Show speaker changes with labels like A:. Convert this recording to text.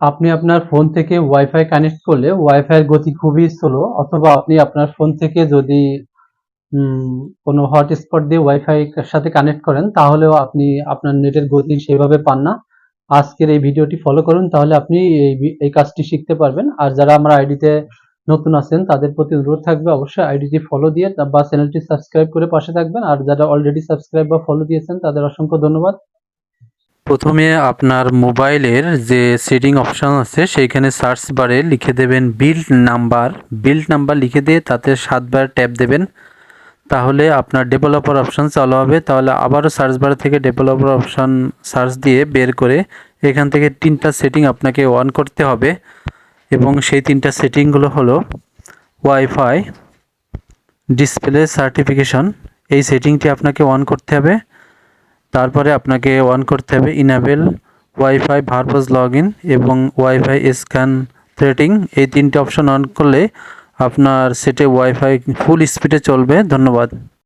A: আপনি আপনার ফোন থেকে ওয়াইফাই কানেক্ট করলে ওয়াইফাই এর গতি খুবই স্লো অথবা আপনি আপনার ফোন থেকে যদি কোনো হটস্পট দিয়ে ওয়াইফাই সাথে কানেক্ট করেন, তাহলেও আপনি আপনার নেটের গতি সেভাবে পান না। আজকের এই ভিডিওটি ফলো করুন, তাহলে আপনি এই এই কাজটি শিখতে পারবেন। আর যারা আমার আইডিতে নতুন আছেন, তাদের প্রতি অনুরোধ থাকবে অবশ্যই আইডিটি ফলো দিয়ে বা চ্যানেলটি সাবস্ক্রাইব করে পাশে থাকবেন। আর যারা অলরেডি সাবস্ক্রাইব বা ফলো দিয়েছেন, তাদের অসংখ্য ধন্যবাদ। প্রথমে আপনার মোবাইলের যে সেটিং অপশন আছে, সেইখানে সার্চ বারে লিখে দেবেন বিল্ড নাম্বার। বিল্ড নাম্বার লিখে দিয়ে তাতে সাতবার ট্যাপ দেবেন। তাহলে আপনার ডেভেলপার অপশন চালু হবে। তাহলে আবারও সার্চ বার থেকে ডেভেলপার অপশন সার্চ দিয়ে বের করে এখান থেকে তিনটা সেটিং আপনাকে অন করতে হবে। এবং সেই তিনটা সেটিংগুলো হলো ওয়াইফাই, ডিসপ্লে সার্টিফিকেশন, এই সেটিংটি আপনাকে অন করতে হবে। তারপরে আপনাকে অন করতে হবে ইনাবেল ওয়াইফাই ভারপোজ লগ ইন এবং ওয়াইফাই স্ক্যান থ্রেটিং এই তিনটে অপশন অন করলে আপনার সেটে ওয়াইফাই ফুল স্পিডে চলবে। ধন্যবাদ।